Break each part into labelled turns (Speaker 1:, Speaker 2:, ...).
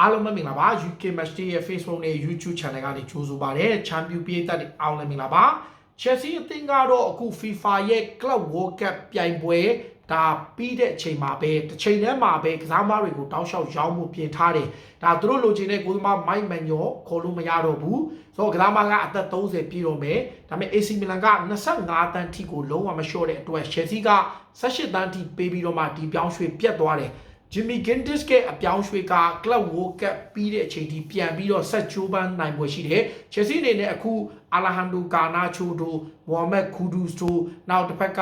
Speaker 1: အားလုံးပဲမင်္ဂလာပါ UK Match Day ရဲ့ Facebook နဲ့ YouTube Channel ကနေကြိုဆိုပါရစေချန်ပီယံပြည်သက်တွေအားလုံးမင်္ဂလာပါ Chelsea အသင်းကတော့အခု FIFA ရဲ့ Club World Cup ပြိုင်ပွဲဒါပြီးတဲ့အချိန်မှာပဲတစ်ချိန်တည်းမှာပဲကစားသမားတွေကိုတောက်လျှောက်ရောင်းမှုပြင်ထားတယ်ဒါသူတို့လိုချင်တဲ့ကိုယ်သမား Mike Manuel ခေါ်လို့မရတော့ဘူးဆိုတော့ကစားသမားကအသက်30ပြည့်တော့မယ်ဒါပေမဲ့ AC Milan က25တန်းထိကိုလုံးဝမလျှော့တဲ့အတွက် Chelsea က18တန်းထိပေးပြီးတော့မှဒီပြောင်းရွှေ့ပြတ်သွားတယ် ဂျီမီဂင်ဒစ်ရဲ့အပြောင်းရွှေ့ကကလပ်ဝိုကပ်ပြီးတဲ့အချိန်ထိပြန်ပြီးတော့ဆက်ချိုးပန်းနိုင်ပွဲရှိတယ်။ချက်စီအနေနဲ့အခုအာလာဟန်ဒိုကာနာချိုတို့မိုဟာမက်ခူဒူစ်တို့နောက်တစ်ဖက်က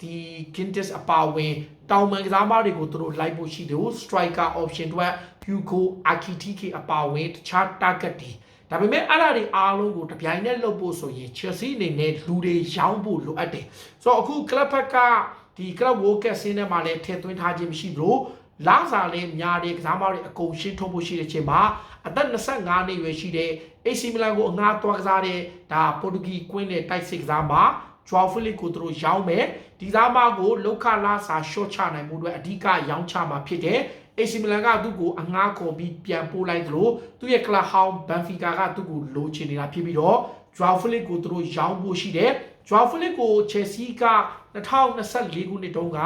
Speaker 1: ဒီဂင်ဒစ်အပါဝင်တောင်မန်ကစားမတွေကိုသူတို့လိုက်ဖို့ရှိတယ် striker option တွေ Hugo Akitike အပါဝင်တခြား target တွေဒါပေမဲ့အဲ့ဒါတွေအားလုံးကိုတပြိုင်နက်လုပ်ဖို့ဆိုရင် Chelsea အနေနဲ့လူတွေရောင်းဖို့လိုအပ်တယ်။ဆိုတော့အခု club ဘက်ကဒီ club world cup ဆင်းထဲမှာလည်းထည့်သွင်းထားခြင်းမရှိဘူး လို့လာစာလေးများတဲ့ကစားမတွေအကုန်ရှင်းထုတ်ဖို့ရှိတဲ့ချိန်မှာအသက်25နှစ်ရွယ်ရှိတဲ့ AC Milan ကိုအငှားသွားကစားတဲ့ဒါပေါ်တူဂီကွင်းနဲ့တိုက်စစ်ကစားမှာဂျွာဖီလစ်ကိုသူတို့ရောင်းမယ်ဒီသားမကိုလောက်ခလာစာရှော့ချနိုင်မှုအတွက်အဓိကရောင်းချမှာဖြစ်တယ် AC Milan ကသူ့ကိုအငှားခေါ်ပြီးပြန်ပို့လိုက်သလိုသူ့ရဲ့ကလပ်ဟောင်း Benfica ကသူ့ကိုလိုချင်နေတာဖြစ်ပြီးတော့ Joao Felix ကိုသူတို့ရောင်းဖို့ရှိတယ် Joao Felix ကို Chelsea က 2024ခုနှစ်တုန်းက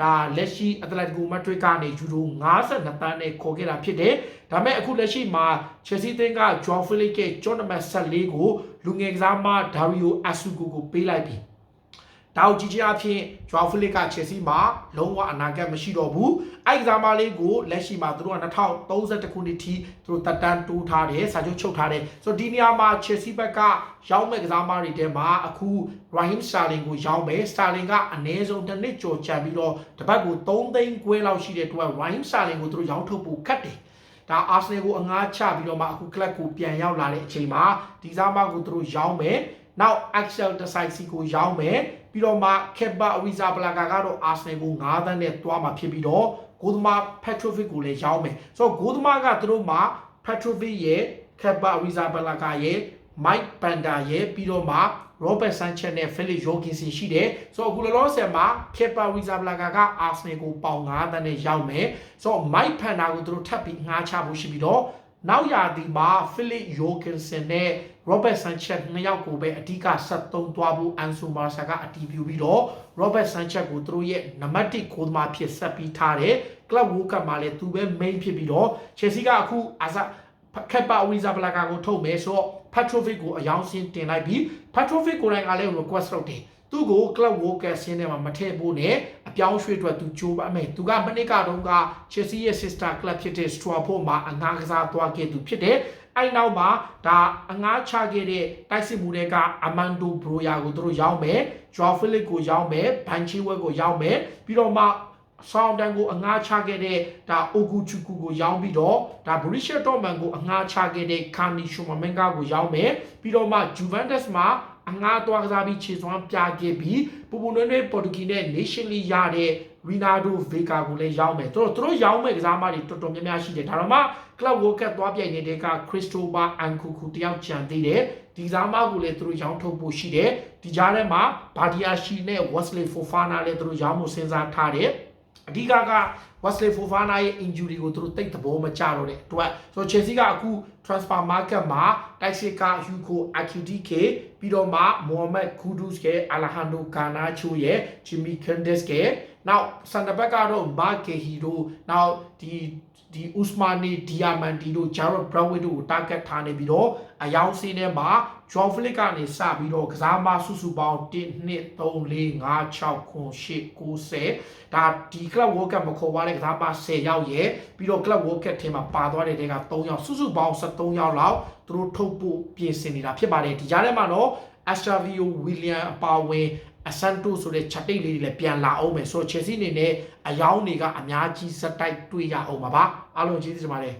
Speaker 1: ဒါလက်ရှိ Atletico Madrid ကနေယူရို52တန်းနဲ့ခေါ်ခဲ့တာဖြစ်တယ်ဒါပေမဲ့အခုလက်ရှိမှာ Chelsea တင်းက Joao Felix ရဲ့ John number 14ကိုလူငယ်ကစားမ Dario Asugo ကိုပေးလိုက်ပြီ တောက်ကြီးကြီးအဖြစ်ဂျွာဖလစ်ကချယ်ဆီမှာလုံးဝအနာဂတ်မရှိတော့ဘူးအဲ့ကစားမလေးကိုလက်ရှိမှာသူတို့က2031ခုနှစ်ထိသူတို့တက်တန်းတိုးထားတယ်စာချုပ်ချုပ်ထားတယ်ဆိုတော့ဒီနေရာမှာချယ်ဆီဘက်ကရောင်းမဲ့ကစားမတွေထဲမှာအခု Raheem Sterling ကိုရောင်းမယ် Sterling ကအနည်းဆုံးတစ်နှစ်ကျော်ကြာပြီးတော့တစ်ပတ်ကို3သိန်းခွဲလောက်ရှိတဲ့အတွက် Raheem Sterling ကိုသူတို့ရောင်းထုတ်ဖို့ခက်တယ်ဒါအာဆနယ်ကိုအငှားချပြီးတော့မှအခုကလပ်ကိုပြန်ရောက်လာတဲ့အချိန်မှာဒီစားမကိုသူတို့ရောင်းမယ် နောက် Axel Decisive ကိုရောင်းမယ်ပြီးတော့မှ Kepa Arrizabalaga ကတော့ Arsenal ကို9သန်းနဲ့တွားမှာဖြစ်ပြီးတော့ဂိုးသမား Petrovic ကိုလည်းရောင်းမယ်ဆိုတော့ဂိုးသမားကသူတို့မှာ Petrovic ရဲ့ Kepa Arrizabalaga ရဲ့ Mike Banda ရဲ့ပြီးတော့မှ Robert Sanchez နဲ့ Felix Jorgensen ရှိတယ်ဆိုတော့အခုလောလောဆယ်မှာ Kepa Arrizabalaga က Arsenal ကိုပေါင်9သန်းနဲ့ရောက်မယ်ဆိုတော့ Mike Banda ကိုသူတို့ထပ်ပြီးငှားချဖို့ရှိပြီးတော့ နောက်ရာသီမှာ Philip Jorgensen နဲ့ Robert Sanchez နှစ်ယောက်ကိုပဲအဓိကဆက်သုံးသွားဖို့ Ansu Marsa ကအတည်ပြုပြီးတော့ Robert Sanchez ကိုသူတို့ရဲ့နံပါတ်1ကိုသမားဖြစ်ဆက်ပြီးထားတယ် Club World Cup မှာလည်းသူပဲ main ဖြစ်ပြီးတော့ Chelsea ကအခုအာဇာခက်ပါဝီဇာဘလာကာကိုထုတ်မယ်ဆိုတော့ Petrovic ကိုအယောင်စင်းတင်လိုက်ပြီး Petrovic ကိုယ်တိုင်ကလည်း request လုပ်တယ် သူ့ကို Club World Cup ဆင်းထဲမှာမထည့်ဖို့နဲ့အပြောင်းရွှေ့အတွက်သူကြိုးပမ်းမယ်သူကမနစ်ကတော့က Chelsea ရဲ့ sister club ဖြစ်တဲ့ Stratford မှာအငှားကစားသွားခဲ့သူဖြစ်တယ်အဲ့နောက်မှာဒါအငှားချခဲ့တဲ့တိုက်စစ်မှုတွေကအမန်ဒိုဘရိုယာကိုသူတို့ရောင်းမယ်ဂျွာဖီလစ်ကိုရောင်းမယ်ဘန်ချီဝဲကိုရောင်းမယ်ပြီးတော့မှဆောင်းတန်ကိုအငှားချခဲ့တဲ့ဒါအိုဂူချူကူကိုရောင်းပြီးတော့ဒါဘရီရှက်တော်မန်ကိုအငှားချခဲ့တဲ့ကာနီရှူမမင်ဂါကိုရောင်းမယ်ပြီးတော့မှဂျူဗန်တက်စ်မှာ အငှားသွားကစားပြီးခြေစွမ်းပြခဲ့ပြီးပူပူနွဲ့နွဲ့ပေါ်တူဂီနဲ့ Nation League ရတဲ့ရီနာဒိုဗေကာကိုလည်းရောင်းမယ်သူတို့သူတို့ရောင်းမဲ့ကစားမတွေတော်တော်များများရှိတယ်ဒါတော့မှ Club World Cup သွားပြိုင်နေတဲ့က Christopher Ankuku တယောက်ကြံသေးတယ်ဒီစားမကိုလည်းသူတို့ရောင်းထုတ်ဖို့ရှိတယ်ဒီကြားထဲမှာဘာဒီယာရှီနဲ့ Wesley Fofana လည်းသူတို့ရောင်းဖို့စဉ်းစားထားတယ် အဓိကက Wesley Fofana ရဲ့ injury ကိုသူတို့တိတ်သဘောမကျတော့တဲ့အတွက်ဆိုတော့ Chelsea ကအခု transfer market မှာတိုက်စစ်က Hugo Akitike ပြီးတော့မှ Mohamed Kudus ရဲ့ Alejandro Garnacho ရဲ့ Jimmy Candes ရဲ့နောက်စန်တဘက်ကတော့ Mark Gehi တို့နောက်ဒီ ဒီ Usmani Diamandi တို့ Jared Brownway တို့ကို target ထားနေပြီးတော့အယောင်စင်းထဲမှာ Joao Felix ကနေစပြီးတော့ကစားမစုစုပေါင်း1 2 3 4 5 6 9 10 90ဒါဒီ Club World Cup မခေါ်ပါတဲ့ကစားမ10ယောက်ရဲ့ပြီးတော့ Club World Cup ထဲမှာပါသွားတဲ့တဲက3ယောက်စုစုပေါင်း73ယောက်လောက်သူတို့ထုတ်ဖို့ပြင်ဆင်နေတာဖြစ်ပါတယ်ဒီကြားထဲမှာတော့ Astavio William အပါဝင် အဆန်တိုဆိုတဲ့ချက်တိတ်လေးတွေလည်းပြန်လာအောင်မယ်ဆိုတော့ Chelsea အနေနဲ့အယောင်းတွေကအများကြီးစက်တိုက်တွေ့ရအောင်ပါပါအားလုံးကျေးဇူးတင်ပါတယ်